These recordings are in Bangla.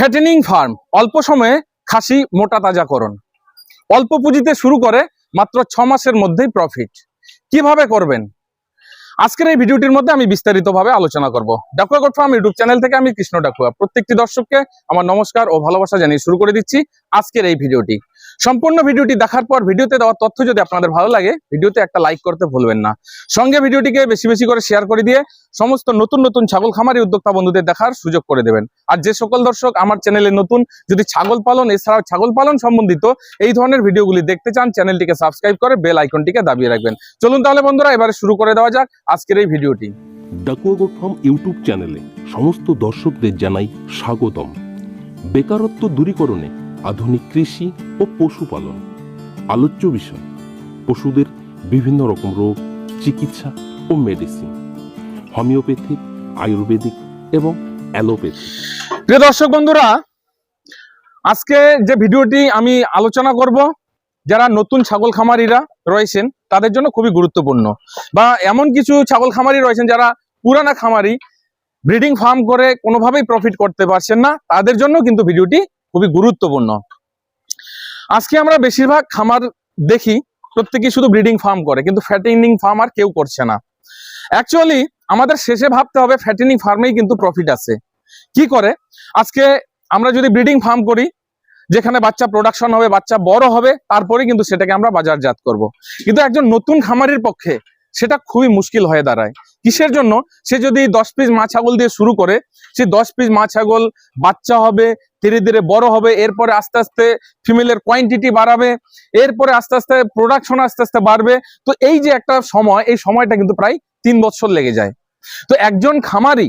Fattening farm. অল্প সময়ে খাসি মোটা তাজা তাজাকরণ। অল্প পুঁজিতে শুরু করে মাত্র ছ মাসের মধ্যেই প্রফিট কীভাবে করবেন? আজকের এই ভিডিওটির মধ্যে আমি বিস্তারিতভাবে আলোচনা করব। Dakua goat farm YouTube channel থেকে আমি কৃষ্ণ ডাকুয়া প্রত্যেকটি দর্শককে আমার নমস্কার ও ভালোবাসা জানিয়ে শুরু করে দিচ্ছি আজকের এই ভিডিওটি। সম্পূর্ণ ভিডিওটি দেখার পর ভিডিওতে দেওয়া তথ্য যদি আপনাদের ভালো লাগে, ভিডিওতে একটা লাইক করতে ভুলবেন না। সঙ্গে ভিডিওটিকে বেশি বেশি করে শেয়ার করে দিয়ে সমস্ত নতুন নতুন ছাগল খামারি উদ্যোক্তা বন্ধুদের দেখার সুযোগ করে দেবেন। আর যে সকল দর্শক আমার চ্যানেলে নতুন, যদি ছাগল পালন, এছাড়াও ছাগল পালন সম্বন্ধিত এই ধরনের ভিডিওগুলি দেখতে চান চ্যানেলটিকে সাবস্ক্রাইব করে বেল আইকনটিকে দাবিয়ে রাখবেন। চলুন তাহলে বন্ধুরা, এবারে শুরু করে দেওয়া যাক আজকের এই ভিডিওটি। ইউটিউব চ্যানেলে সমস্ত দর্শকদের জানাই স্বাগতম। বেকারত্ব দূরীকরণে আধুনিক কৃষি ও পশুপালন। আলোচ্য বিষয়, পশুদের বিভিন্ন রকম রোগ, চিকিৎসা ও মেডিসিন হোমিওপ্যাথিক আয়ুর্বেদিক এবং অ্যালোপ্যাথি প্রিয় দর্শক বন্ধুরা, আজকে যে ভিডিওটি আমি আলোচনা করব, যারা নতুন ছাগল খামারিরা রয়েছেন, তাদের জন্য খুবই গুরুত্বপূর্ণ। বা এমন কিছু ছাগল খামারি রয়েছেন যারা পুরানা খামারি, ব্রিডিং ফার্ম করে কোনোভাবেই প্রফিট করতে পারছেন না, তাদের জন্য কিন্তু ভিডিওটি গুরুত্বপূর্ণ। আজকে আমরা বেশিরভাগ খামার দেখি, প্রত্যেকেই শুধু ব্রিডিং ফার্ম করে, কিন্তু ফ্যাটেনিং ফার্ম আর কেউ করছে না। অ্যাকচুয়ালি আমাদের শেষে ভাবতে হবে ফ্যাটেনিং ফার্মেই কিন্তু প্রফিট আছে। কি করে? আজকে আমরা যদি ব্রিডিং ফার্ম করি, যেখানে বাচ্চা প্রোডাকশন হবে, বাচ্চা বড় হবে তারপরে কিন্তু সেটাকে আমরা বাজারজাত করব। কিন্তু একজন নতুন খামারির পক্ষে সেটা খুবই মুশকিল হয়ে দাঁড়ায়। কিসের জন্য? সে যদি দশ পিস মা ছাগল দিয়ে শুরু করে, সে দশ পিস মা ছাগল বাচ্চা হবে ধীরে ধীরে বড় হবে, এরপরে আস্তে আস্তে ফিমেলের কোয়ান্টিটি বাড়াবে, এরপরে আস্তে আস্তে প্রোডাকশন আস্তে আস্তে বাড়বে। তো এই যে একটা সময়, এই সময়টা কিন্তু প্রায় তিন বছর লেগে যায়। তো একজন খামারি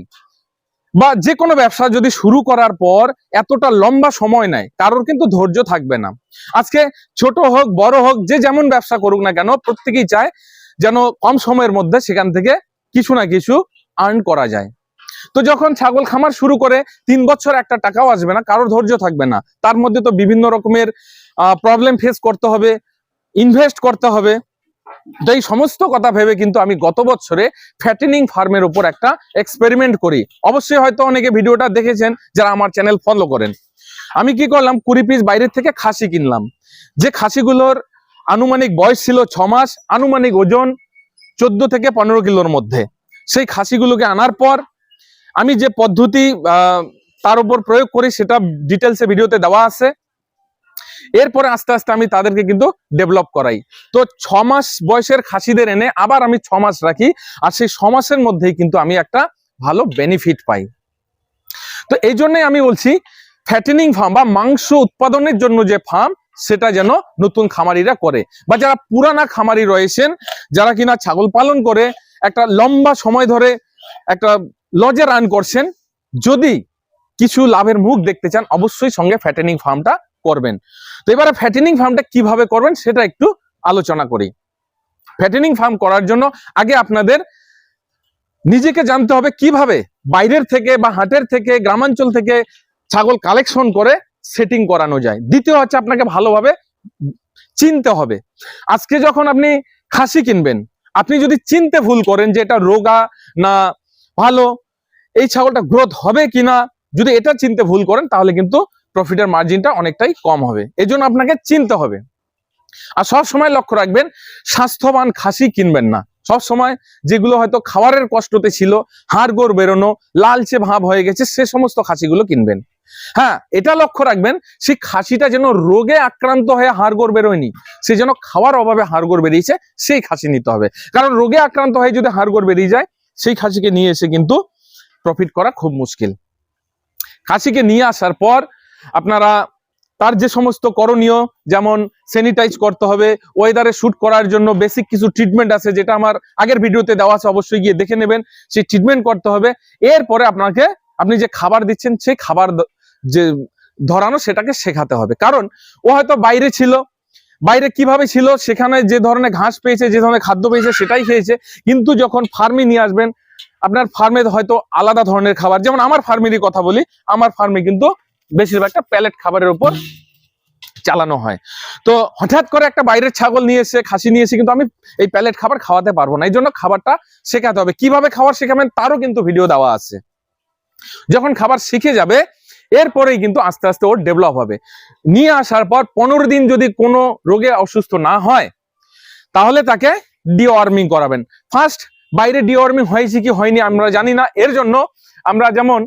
বা যে কোনো ব্যবসা যদি শুরু করার পর এতটা লম্বা সময় নেয়, কারোর কিন্তু ধৈর্য থাকবে না। আজকে ছোট হোক, বড় হোক, যে যেমন ব্যবসা করুক না কেন, প্রত্যেকেই চায় যেন কম সময়ের মধ্যে সেখান থেকে কিছু না কিছু আর্ন করা যায়। তো যখন ছাগল খামার শুরু করে, তিন বছর একটা টাকাও আসবে না, কারোর ধৈর্য থাকবে না। তার মধ্যে তো বিভিন্ন রকমের প্রবলেম ফেস করতে হবে ইনভেস্ট করতে হবে। তো এই সমস্ত কথা ভেবে কিন্তু আমি গত বছরে ফ্যাটেনিং ফার্মের উপর একটা এক্সপেরিমেন্ট করি। অবশ্যই হয়তো অনেকে ভিডিওটা দেখেছেন, যারা আমার চ্যানেল ফলো করেন। আমি কি করলাম, কুড়ি পিস বাইরের থেকে খাসি কিনলাম। যে খাসিগুলোর আনুমানিক বয়স ছিল ছ মাস, আনুমানিক ওজন চোদ্দ থেকে পনেরো কিলোর মধ্যে। সেই খাসিগুলোকে আনার পর আমি যে পদ্ধতি তার উপর প্রয়োগ করি, সেটা ডিটেলসে ভিডিওতে দেওয়া আছে। এরপরে আস্তে আস্তে আমি তাদেরকে কিন্তু ডেভেলপ করাই। তো ছ মাস বয়সের খাসিদের এনে আবার আমি ছ মাস রাখি, আর সেই ছ মাসের মধ্যেই কিন্তু আমি একটা ভালো বেনিফিট পাই। তো এই জন্যই আমি বলছি ফ্যাটেনিং ফার্ম বা মাংস উৎপাদনের জন্য যে ফার্ম সেটা যেন নতুন খামারিরা করে। বা যারা পুরানা খামারি রয়েছেন, যারা কিনা ছাগল পালন করে, একটা লম্বা সময় ধরে একটা লজে রান করছেন, যদি কিছু লাভের মুখ দেখতে চান, অবশ্যই সঙ্গে ফ্যাটেনিং ফার্মটা করবেন। তো এবারে ফ্যাটেনিং ফার্মটা কীভাবে করবেন, সেটা একটু আলোচনা করি। ফ্যাটেনিং ফার্ম করার জন্য আগে আপনাদের নিজেকে জানতে হবে কীভাবে বাইরের থেকে বা হাটের থেকে, গ্রামাঞ্চল থেকে ছাগল কালেকশন করে সেটিং করানো যায়। দ্বিতীয় হচ্ছে আপনাকে ভালোভাবে চিনতে হবে। আজকে যখন আপনি খাসি কিনবেন, আপনি যদি চিনতে ভুল করেন যে এটা রোগা না ভালো, এই ছাগলটা গ্রোথ হবে কিনা, যদি এটা চিনতে ভুল করেন, তাহলে কিন্তু প্রফিটের মার্জিনটা অনেকটাই কম হবে। এজন্য আপনাকে চিনতে হবে। আর সব সময় লক্ষ্য রাখবেন, স্বাস্থ্যবান খাসি কিনবেন না। সব সময় যেগুলো হয়তো খাবারের কষ্টতে ছিল, হাড় গোড় বেরোনো, লালচে ভাব হয়ে গেছে, সে সমস্ত খাসিগুলো কিনবেন। হ্যাঁ এটা লক্ষ্য রাখবেন, সেই খাসিটা যেন রোগে আক্রান্ত হয়ে হাড় গোড় বেরোয়নি, সে যেন খাওয়ার অভাবে হাড় গোড় বেরিয়েছে, সেই খাসি নিতে হবে। কারণ রোগে আক্রান্ত হয়ে যদি হাড় গোড় বেরিয়ে যায় সেই খাসিকে নিয়ে এসে কিন্তু প্রফিট করা খুব মুশকিল। খাসিকে নিয়ে আসার পর আপনারা তার যে সমস্ত করণীয়, যেমন স্যানিটাইজ করতে হবে ওয়েদারে শ্যুট করার জন্য বেসিক কিছু ট্রিটমেন্ট আছে যেটা আমার আগের ভিডিওতে দেওয়া আছে, অবশ্যই গিয়ে দেখে নেবেন। সেই ট্রিটমেন্ট করতে হবে। এরপরে আপনাকে আপনি যে খাবার দিচ্ছেন সেই খাবার যে ধরানো সেটাকে শেখাতে হবে। কারণ ও হয়তো বাইরে ছিল বাইরে কীভাবে ছিল, সেখানে যে ধরনের ঘাস পেয়েছে, যে ধরনের খাদ্য পেয়েছে, সেটাই খেয়েছে। কিন্তু যখন ফার্মে নিয়ে আসবেন, আপনার ফার্মে হয়তো আলাদা ধরনের খাবার। যেমন আমার ফার্মেরই কথা বলি, আমার ফার্মে কিন্তু বেশিরভাগটা প্যালেট খাবারের উপর চালানো হয়। তো হঠাৎ করে একটা বাইরের ছাগল নিয়ে এসে, খাসি নিয়ে এসে কিন্তু আমি এই প্যালেট খাবার খাওয়াতে পারব না। এই জন্য খাবারটা শেখাতে হবে। কীভাবে খাবার শেখাবেন, তারও কিন্তু ভিডিও দেওয়া আছে। যখন খাবার শিখে যাবে এরপরেই কিন্তু আস্তে আস্তে ওর ডেভেলপ হবে। নিয়ে আসার পর পনেরো দিন যদি কোনো রোগে অসুস্থ না হয়, তাহলে তাকে ডিওয়ার্মিং করাবেন। ফার্স্ট বাইরে ডিওয়ার্মিং হয়েছে কি হয়নি আমরা জানি না। এর জন্য আমরা যেমন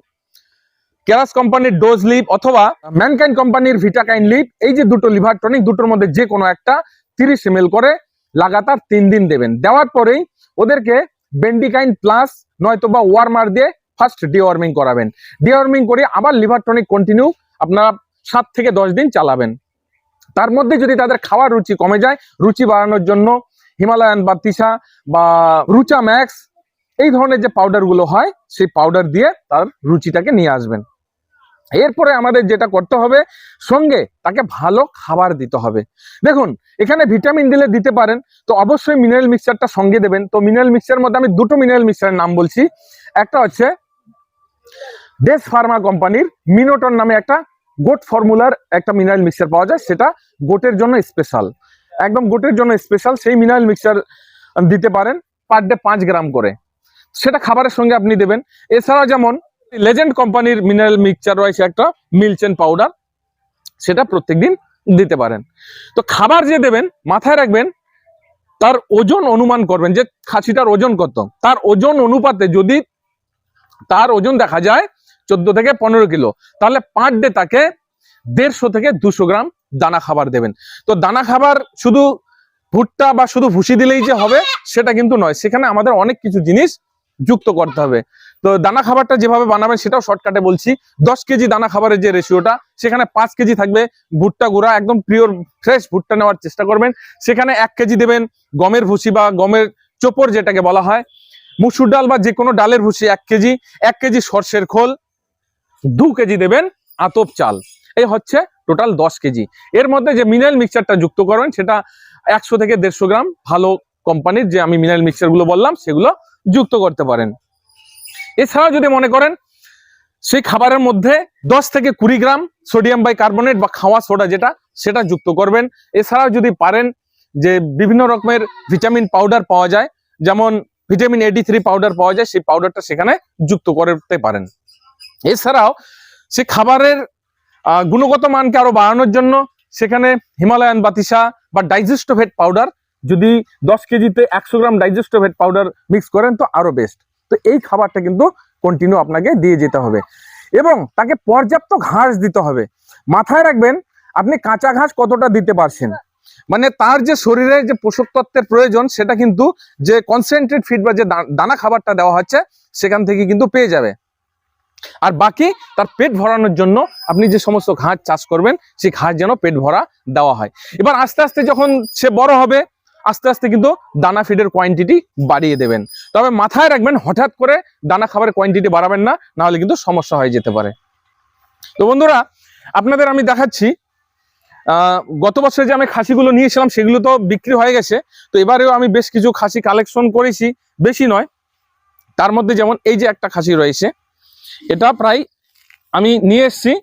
কেরাস কোম্পানির ডোজ লিপ অথবা ম্যানকাইন কোম্পানির ভিটাকাইন লিপ এই যে দুটো লিভার টনিক দুটোর মধ্যে যে কোনো একটা তিরিশ এম করে লাগাতার তিন দিন দেবেন। দেওয়ার পরেই ওদেরকে বেন্ডিকাইন প্লাস নয়তো বা ওয়ার্মার দিয়ে ফার্স্ট ডিওয়ার্মিং করাবেন। ডিওয়ার্মিং করে আবার লিভার টনিক কন্টিনিউ আপনারা সাত থেকে দশ দিন চালাবেন। তার মধ্যে যদি তাদের খাওয়ার রুচি কমে যায়, রুচি বাড়ানোর জন্য হিমালয়ান বা তিসা বা রুচা ম্যাক্স এই ধরনের যে পাউডারগুলো হয়, সেই পাউডার দিয়ে তার রুচিটাকে নিয়ে আসবেন। এরপরে আমাদের যেটা করতে হবে, সঙ্গে তাকে ভালো খাবার দিতে হবে। দেখুন, এখানে ভিটামিন দিলে দিতে পারেন, তো অবশ্যই মিনারেল মিক্সচারটা সঙ্গে দেবেন। তো মিনারেল মিক্সচার মধ্যে আমি দুটো মিনারেল মিক্সচারের নাম বলছি। একটা হচ্ছে দেশ ফার্মা কোম্পানির মিনোটন নামে একটা গোট ফর্মুলার একটা মিনারেল মিক্সচার পাওয়া যায়, সেটা গোটের জন্য স্পেশাল একদম গোটের জন্য স্পেশাল সেই মিনারেল মিক্সচার দিতে পারেন পার ডে পাঁচ গ্রাম করে। সেটা খাবারের সঙ্গে আপনি দেবেন। এছাড়া যেমন লেজেন্ড কোম্পানির মিনারেল মিক্সচার রয়েছে একটা মিলচেন পাউডার সেটা প্রত্যেকদিন দিতে পারেন। তো খাবার যে দেবেন, মাথায় রাখবেন, তার ওজন অনুমান করবেন যে খাসিটার ওজন কত। তার ওজন অনুপাতে যদি তার ওজন দেখা যায় চোদ্দ থেকে পনেরো কিলো। তাহলে পার ডে তাকে দেড়শো থেকে দুশো গ্রাম দানা খাবার দেবেন। তো দানা খাবার শুধু ভুট্টা বা শুধু ভুসি দিলেই যে হবে, সেটা কিন্তু নয়। সেখানে আমাদের অনেক কিছু জিনিস যুক্ত করতে হবে। তো দানা খাবারটা যেভাবে বানাবেন, সেটাও শর্টকাটে বলছি। দশ কেজি দানা খাবারের যে রেশিওটা সেখানে পাঁচ কেজি থাকবে ভুট্টা গুঁড়া, একদম পিওর ফ্রেশ ভুট্টা নেওয়ার চেষ্টা করবেন। সেখানে এক কেজি দেবেন গমের ভুসি বা গমের চোপড় যেটাকে বলা হয়। মুসুর ডাল বা যে কোনো ডালের ভুসি এক কেজি এক কেজি সর্ষের খোল, দু কেজি দেবেন আতপ চাল। এই হচ্ছে টোটাল দশ কেজি। এর মধ্যে যে মিনারেল মিক্সচারটা যুক্ত করবেন সেটা একশো থেকে দেড়শো গ্রাম ভালো কোম্পানির যে আমি মিনারেল মিক্সচারগুলো বললাম, সেগুলো যুক্ত করতে পারেন। এছাড়াও যদি মনে করেন, সেই খাবারের মধ্যে দশ থেকে কুড়ি গ্রাম সোডিয়াম বাই কার্বনেট বা খাওয়া সোডা যেটা, সেটা যুক্ত করবেন। এছাড়াও যদি পারেন যে বিভিন্ন রকমের ভিটামিন পাউডার পাওয়া যায়, যেমন ভিটামিন এডি থ্রি পাউডার পাওয়া যায়, সেই পাউডারটা সেখানে যুক্ত করতে পারেন। এছাড়াও সে খাবারের গুণগত মানকে আরও বাড়ানোর জন্য সেখানে হিমালয়ান বাতিসা বা ডাইজেস্টোভেট পাউডার যদি দশ কেজিতে একশো গ্রাম ডাইজেস্টোভেট পাউডার মিক্স করেন তো আরও বেস্ট তো এই খাবারটা কিন্তু কন্টিনিউ আপনাকে দিয়ে যেতে হবে। এবং তাকে পর্যাপ্ত ঘাস দিতে হবে। মাথায় রাখবেন, আপনি কাঁচা ঘাস কতটা দিতে পারছেন? মানে তার যে শরীরে যে পোষক তত্ত্বের প্রয়োজন, সেটা কিন্তু যে কনসেন্ট্রেট ফিড বা যে দানা খাবারটা দেওয়া হচ্ছে, সেখান থেকে কিন্তু পেয়ে যাবে। আর বাকি তার পেট ভরানোর জন্য আপনি যে সমস্ত ঘাস চাষ করবেন, সেই ঘাস যেন পেট ভরা দেওয়া হয়। এবার আস্তে আস্তে যখন সে বড় হবে, আস্তে আস্তে কিন্তু দানা ফিডের কোয়ান্টিটি বাড়িয়ে দেবেন। তবে মাথায় রাখবেন, হঠাৎ করে দানা খাবারের কোয়ান্টিটি বাড়াবেন না, নাহলে কিন্তু সমস্যা হয়ে যেতে পারে। তো বন্ধুরা, আপনাদের আমি দেখাচ্ছি গত বছরে যে আমি খাসিগুলো নিয়েছিলাম, সেগুলো তো বিক্রি হয়ে গেছে। তো এবারেও আমি বেশ কিছু খাসি কালেকশন করেছি, বেশি নয়। তার মধ্যে যেমন এই যে একটা খাসি রয়েছে, এটা প্রায় আমি নিয়ে এসছি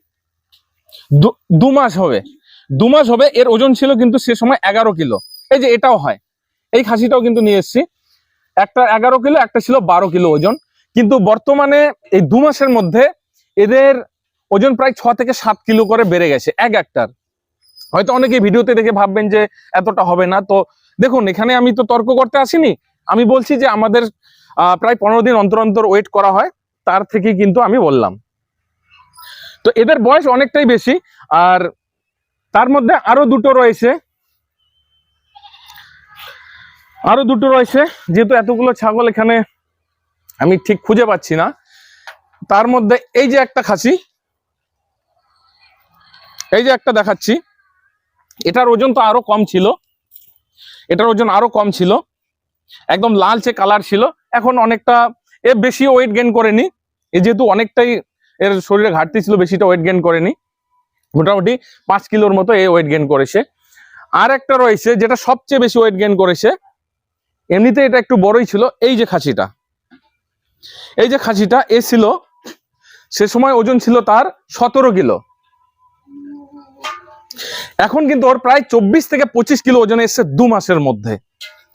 দু- মাস হবে। দু মাস হবে, এর ওজন ছিল কিন্তু সে সময় এগারো কিলো। এই যে এটাও হয়। এই খাসিটাও কিন্তু নিয়ে এসছি। একটা এগারো কিলো, একটা ছিল বারো কিলো ওজন। কিন্তু বর্তমানে এই দু মাসের মধ্যে এদের ওজন প্রায় ছ থেকে সাত কিলো করে বেড়ে গেছে, এক একটার হয়তো অনেকে ভিডিওতে দেখে ভাববেন যে এতটা হবে না। তো দেখুন, এখানে আমি তো তর্ক করতে আসিনি। আমি বলছি যে আমাদের প্রায় পনেরো দিন অন্তর অন্তর ওয়েট করা হয়। তার থেকে কিন্তু আমি বললাম। তো এদের বয়স অনেকটাই বেশি। আর তার মধ্যে আরও দুটো রয়েছে। আরও দুটো রয়েছে। যেহেতু এতগুলো ছাগল এখানে আমি ঠিক খুঁজে পাচ্ছি না। তার মধ্যে এই যে একটা খাসি, এই যে একটা দেখাচ্ছি। এটার ওজন তো আরও কম ছিল। এটার ওজন আরও কম ছিল। একদম লালচে কালার ছিল। এখন অনেকটা এ বেশি ওয়েট গেন করেনি। এ যেহেতু অনেকটাই এর শরীরে ঘাটতি ছিল, বেশিটা ওয়েট গেন করেনি। মোটামুটি পাঁচ কিলোর মতো এ ওয়েট গেন করেছে। আর একটা রয়েছে যেটা সবচেয়ে বেশি ওয়েট গেন করেছে। এমনিতে এটা একটু বড়ই ছিল, এই যে খাসিটা। এই যে খাসিটা, এ ছিল, সে সময় ওজন ছিল তার সতেরো কিলো। এখন কিন্তু ওর প্রায় চব্বিশ থেকে পঁচিশ কিলো ওজন এসছে দু মাসের মধ্যে।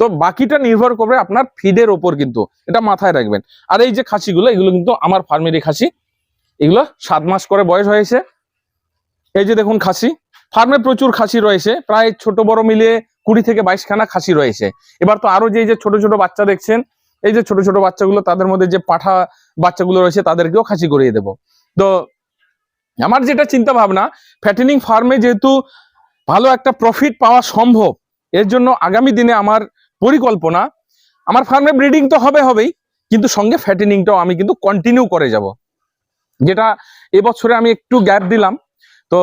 তো বাকিটা নির্ভর করবে আপনার ফিডের ওপর কিন্তু। এটা মাথায় রাখবেন। আর এই যে খাসিগুলো, এগুলো কিন্তু আমার ফার্মেরই খাসি। এগুলো সাত মাস করে বয়স হয়েছে। এই যে দেখুন খাসি। ফার্মে প্রচুর খাসি রয়েছে। প্রায় ছোট বড় মিলিয়ে কুড়ি থেকে বাইশখানা খাসি রয়েছে। এবার তো আরও যে যে ছোট ছোট বাচ্চা দেখছেন, এই যে ছোট ছোট বাচ্চাগুলো, তাদের মধ্যে যে পাঠা বাচ্চাগুলো রয়েছে, তাদেরকেও খাসি করিয়ে দেবো। তো আমার যেটা চিন্তা ভাবনা ফ্যাটেনিং ফার্মে যেহেতু ভালো একটা প্রফিট পাওয়া সম্ভব। এর জন্য আগামী দিনে আমার পরিকল্পনা, আমার ফার্মে ব্রিডিং তো হবে হবেই, কিন্তু সঙ্গে ফ্যাটেনিংটাও আমি কিন্তু কন্টিনিউ করে যাব। যেটা এবছরে আমি একটু গ্যাপ দিলাম, তো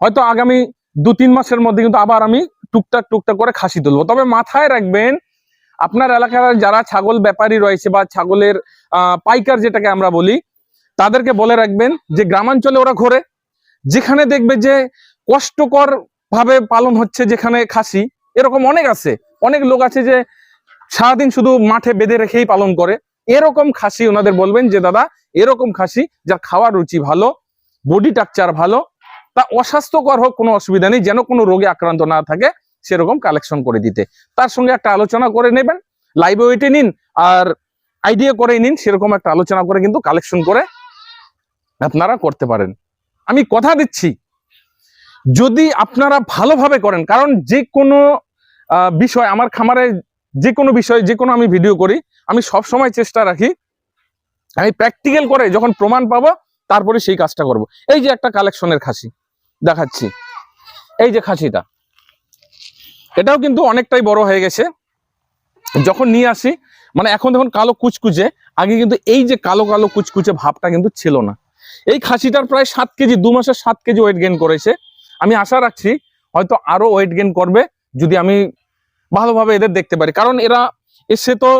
হয়তো আগামী দু তিন মাসের মধ্যে কিন্তু আবার আমি টুকটাক টুকটাক করে খাসি তুলবো। তবে মাথায় রাখবেন, আপনার এলাকার যারা ছাগল ব্যাপারী রয়েছে বা ছাগলের পাইকার যেটাকে আমরা বলি, তাদেরকে বলে রাখবেন যে গ্রামাঞ্চলে ওরা ঘোরে। যেখানে দেখবে যে কষ্টকর ভাবে পালন হচ্ছে যেখানে খাসি, এরকম অনেক আছে। অনেক লোক আছে যে সারাদিন শুধু মাঠে বেঁধে রেখেই পালন করে। এরকম খাসি ওনাদের বলবেন যে, দাদা, এরকম খাসি যার খাওয়ার রুচি ভালো বডি টাকচার ভালো, তা অস্বাস্থ্যকর হোক, কোনো অসুবিধা নেই, যেন কোনো রোগে আক্রান্ত না থাকে, সেরকম কালেকশন করে দিতে। তার সঙ্গে একটা আলোচনা করে নেবেন লাইভ ওয়েটে নিন, আর আইডিয়া করে নিন, সেরকম একটা আলোচনা করে কিন্তু কালেকশন করে আপনারা করতে পারেন। আমি কথা দিচ্ছি যদি আপনারা ভালোভাবে করেন, কারণ যে কোনো বিষয় আমার খামারে যে কোনো বিষয়, যে কোনো আমি ভিডিও করি, আমি সব সময় চেষ্টা রাখি, আমি প্র্যাকটিক্যাল করে যখন প্রমাণ পাবো, তারপরে সেই কাজটা করব। এই যে একটা কালেকশনের খাসি দেখাচ্ছি। এই যে খাসিটা, এটাও কিন্তু অনেকটাই বড় হয়ে গেছে। যখন নিয়ে আসি মানে এখন দেখুন কালো কুচকুচে, আগে কিন্তু এই যে কালো কালো কুচকুচে ভাবটা কিন্তু ছিল না। এই খাসিটার প্রায় সাত কেজি, দু মাসে সাত কেজি ওয়েট গেইন করেছে। আমি আশা রাখছি হয়তো আরও ওয়েট গেন করবে যদি আমি ভালোভাবে এদের দেখতে পারি। কারণ এরা, এসে তো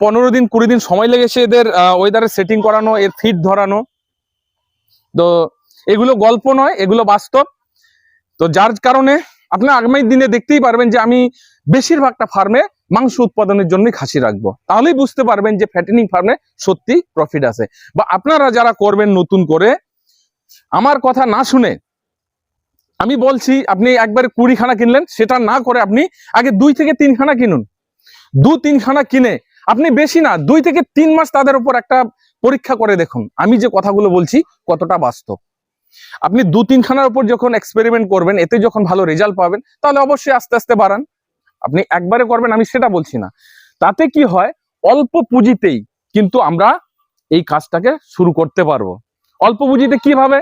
পনেরো দিন, কুড়ি দিন সময় লেগেছে এদের ওয়েদারে সেটিং করানো, এর ফিট ধরানো। তো এগুলো গল্প নয়, এগুলো বাস্তব। তো যার কারণে আপনার আগামী দিনে দেখতেই পারবেন যে আমি বেশিরভাগটা ফার্মে মাংস উৎপাদনের জন্যই খাসি রাখব। তাহলেই বুঝতে পারবেন যে ফ্যাটেনিং ফার্মে সত্যি প্রফিট আছে। বা আপনারা যারা করবেন নতুন করে, আমার কথা না শুনে আমি বলছি, আপনি একবারে কুড়িখানা কিনলেন, সেটা না করে আপনি আগে দুই থেকে তিনখানা কিনুন। দু তিনখানা কিনে, আপনি বেশি না, দুই থেকে তিন মাস তাদের উপর একটা পরীক্ষা করে দেখুন। আমি যে কথাগুলো বলছি, কতটা বাস্তব। আপনি দু তিনখানার উপর যখন এক্সপেরিমেন্ট করবেন, এতে যখন ভালো রেজাল্ট পাবেন, তাহলে অবশ্যই আস্তে আস্তে বাড়ান। আপনি একবারে করবেন, আমি সেটা বলছি না। তাতে কি হয়, অল্প পুঁজিতেই কিন্তু আমরা এই কাজটাকে শুরু করতে পারব। অল্প পুঁজিতে কীভাবে?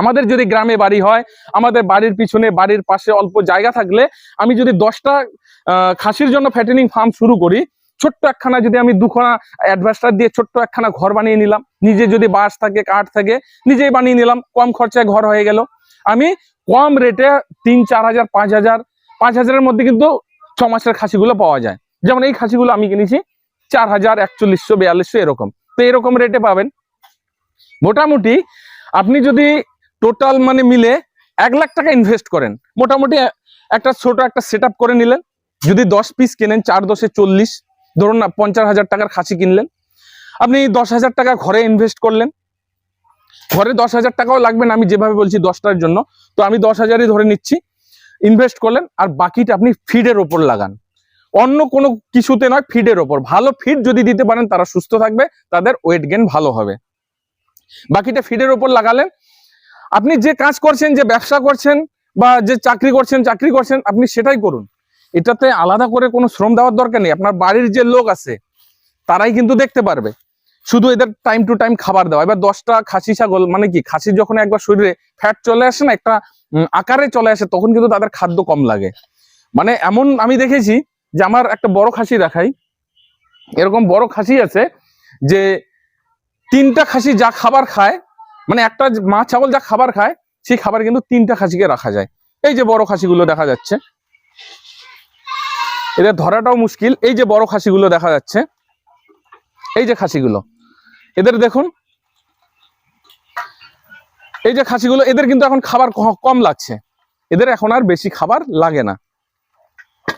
আমাদের যদি গ্রামে বাড়ি হয়, আমাদের বাড়ির পিছনে, বাড়ির পাশে অল্প জায়গা থাকলে আমি যদি দশটা খাসির জন্য ফ্যাটেনিং ফার্ম শুরু করি, ছোট্ট একখানা যদি আমি দুখানা অ্যাডভাস্টার দিয়ে ছোট্ট একখানা ঘর বানিয়ে নিলাম, নিজে যদি বাঁশ থাকে, কাঠ থাকে, নিজেই বানিয়ে নিলাম, কম খরচায় ঘর হয়ে গেল। আমি কম রেটে তিন, চার হাজার, পাঁচ হাজার, পাঁচ হাজারের মধ্যে কিন্তু ছ মাসের খাসিগুলো পাওয়া যায়। যেমন এই খাসিগুলো আমি কিনেছি, চার হাজার, একচল্লিশশো, বিয়াল্লিশশো এরকম। তো এরকম রেটে পাবেন। মোটামুটি আপনি যদি টোটাল মানে মিলে এক লাখ টাকা ইনভেস্ট করেন। মোটামুটি একটা ছোট একটা সেট করে নিলেন। যদি দশ পিস কেনেন, চার দশে চল্লিশ, ধরুন না পঞ্চাশ হাজার টাকার খাসি কিনলেন। আপনি দশ হাজার টাকা ঘরে ইনভেস্ট করলেন। ঘরে দশ হাজার টাকাও লাগবে না, আমি যেভাবে বলছি দশটার জন্য। তো আমি দশ হাজারই ধরে নিচ্ছি। ইনভেস্ট করলেন, আর বাকিটা আপনি ফিডের ওপর লাগান। অন্য কোনো কিছুতে নয় ফিডের ওপর। ভালো ফিড যদি দিতে পারেন, তারা সুস্থ থাকবে, তাদের ওয়েট গেন ভালো হবে। বাকিটা ফিডের ওপর লাগালেন আপনি যে কাজ করছেন, যে ব্যবসা করছেন বা যে চাকরি করছেন চাকরি করছেন, আপনি সেটাই করুন। এটাতে আলাদা করে কোনো শ্রম দেওয়ার দরকার নেই। আপনার বাড়ির যে লোক আছে, তারাই কিন্তু দেখতে পারবে। শুধু এদের টাইম টু টাইম খাবার দেওয়া। এবার দশটা খাসি, ছাগল মানে কি? খাসি যখন একবার শরীরে ফ্যাট চলে আসে না, একটা আকারে চলে আসে, তখন কিন্তু তাদের খাদ্য কম লাগে। মানে এমন আমি দেখেছি যে আমার একটা বড় খাসি দেখাই। এরকম বড় খাসি আছে যে তিনটা খাসি যা খাবার খায় মানে একটা মা ছাগল যা খাবার খায়, সেই খাবার কিন্তু তিনটা খাসিকে রাখা যায়। এই যে বড় খাসিগুলো দেখা যাচ্ছে। এদের ধরাটাও মুশকিল। এই যে বড় খাসিগুলো দেখা যাচ্ছে, এই যে খাসিগুলো, এদের দেখুন, এই যে খাসিগুলো, এদের কিন্তু এখন খাবার কম লাগছে। এদের এখন আর বেশি খাবার লাগে না।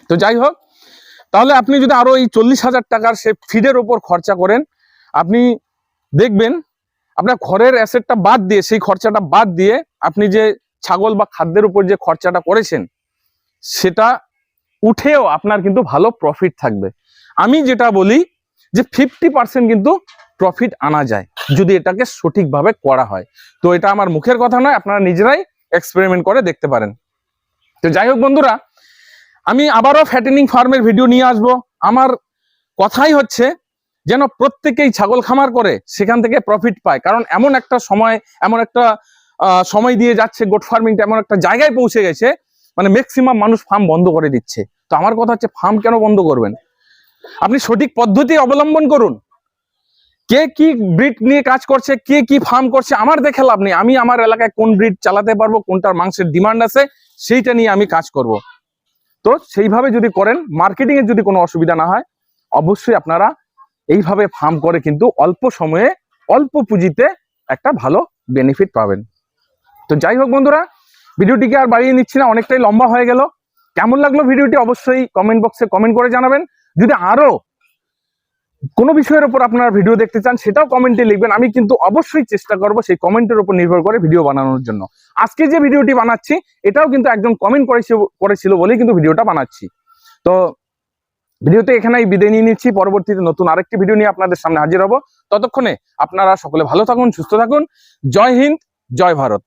তো যাই হোক, তাহলে আপনি যদি আরও এই চল্লিশ হাজার টাকার সে ফিডের ওপর খরচা করেন, আপনি দেখবেন আপনার ঘরের অ্যাসেটটা বাদ দিয়ে, সেই খরচাটা বাদ দিয়ে আপনি যে ছাগল বা খাদ্যের উপর যে খরচাটা করেছেন, সেটা উঠেও আপনার কিন্তু ভালো প্রফিট থাকবে। আমি যেটা বলি যে ফিফটি পার্সেন্ট কিন্তু প্রফিট আনা যায়, যদি এটাকে সঠিকভাবে করা হয়। তো এটা আমার মুখের কথা নয়, আপনারা নিজেরাই এক্সপেরিমেন্ট করে দেখতে পারেন। তো যাই হোক বন্ধুরা, আমি আবারও ফ্যাটেনিং ফার্মের ভিডিও নিয়ে আসব। আমার কথাই হচ্ছে যেন প্রত্যেকেই ছাগল খামার করে সেখান থেকে প্রফিট পায়। কারণ এমন একটা সময়, এমন একটা সময় দিয়ে যাচ্ছে গোট ফার্মিংটা এমন একটা জায়গায় পৌঁছে গেছে মানে ম্যাক্সিমাম মানুষ ফার্ম বন্ধ করে দিচ্ছে। তো আমার কথা হচ্ছে ফার্ম কেন বন্ধ করবেন? আপনি সঠিক পদ্ধতি অবলম্বন করুন। কে কি ব্রিড নিয়ে কাজ করছে, কে কি ফার্ম করছে, আমার দেখে লাভ নেই। আমি আমার এলাকায় কোন ব্রিড চালাতে পারব, কোনটার মাংসের ডিমান্ড আছে, সেইটা নিয়ে আমি কাজ করব। তো সেইভাবে যদি করেন মার্কেটিং এর যদি কোনো অসুবিধা না হয়, অবশ্যই আপনারা এইভাবে ফার্ম করে কিন্তু অল্প সময়ে অল্প পুঁজিতে একটা ভালো বেনিফিট পাবেন। তো যাই হোক বন্ধুরা, ভিডিওটিকে আর বাড়িয়ে নিচ্ছি না, অনেকটাই লম্বা হয়ে গেল। কেমন লাগল ভিডিওটি অবশ্যই কমেন্ট বক্সে কমেন্ট করে জানাবেন। যদি আরও কোনো বিষয়ের উপর আপনারা ভিডিও দেখতে চান, সেটাও কমেন্টে লিখবেন। আমি কিন্তু অবশ্যই চেষ্টা করব সেই কমেন্টের উপর নির্ভর করে ভিডিও বানানোর জন্য। আজকে যে ভিডিওটি বানাচ্ছি, এটাও কিন্তু একজন কমেন্ট করেছিল করেছিল বলেই কিন্তু ভিডিওটা বানাচ্ছি। তো ভিডিওতে এখানেই বিদায় নিয়ে নিচ্ছি। পরবর্তীতে নতুন আরেকটি ভিডিও নিয়ে আপনাদের সামনে হাজির হব। ততক্ষণে আপনারা সকলে ভালো থাকুন, সুস্থ থাকুন। জয় হিন্দ, জয় ভারত।